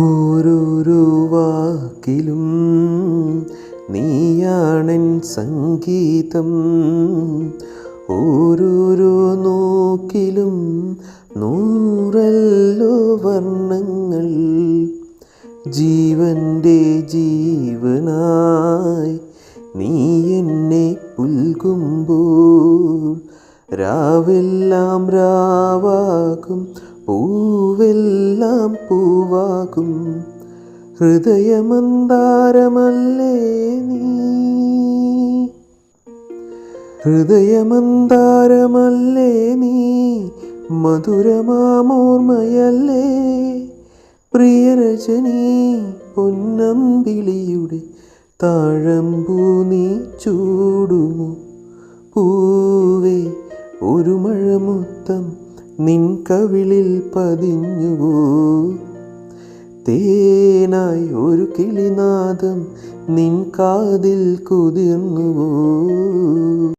ഓരോരോ വാക്കിലും നീയാണെൻ സംഗീതം. ഓരോരോ നോക്കിലും നൂറല്ലോ വർണങ്ങൾ ജീവന്റെ ജീവനായി നീ എന്നെ പുൽകുമ്പോൾ രാവെല്ലാം രാവാകും. പൂവെല്ലാം പൂവാകും. ഹൃദയമന്താരമല്ലേ നീ? ഹൃദയമന്താരമല്ലേ നീ? മധുരമാമോർമ്മയല്ലേ? പ്രിയരജനി പൊന്നമ്പിളിയുടെ താഴമ്പൂ നീ ചൂടുമോ? പൂവേ ഒരു മഴമുത്തം നിൻ പതിഞ്ഞുവോ? തേനായി ഒരു കിളിനാദം നിൻ കാതിൽ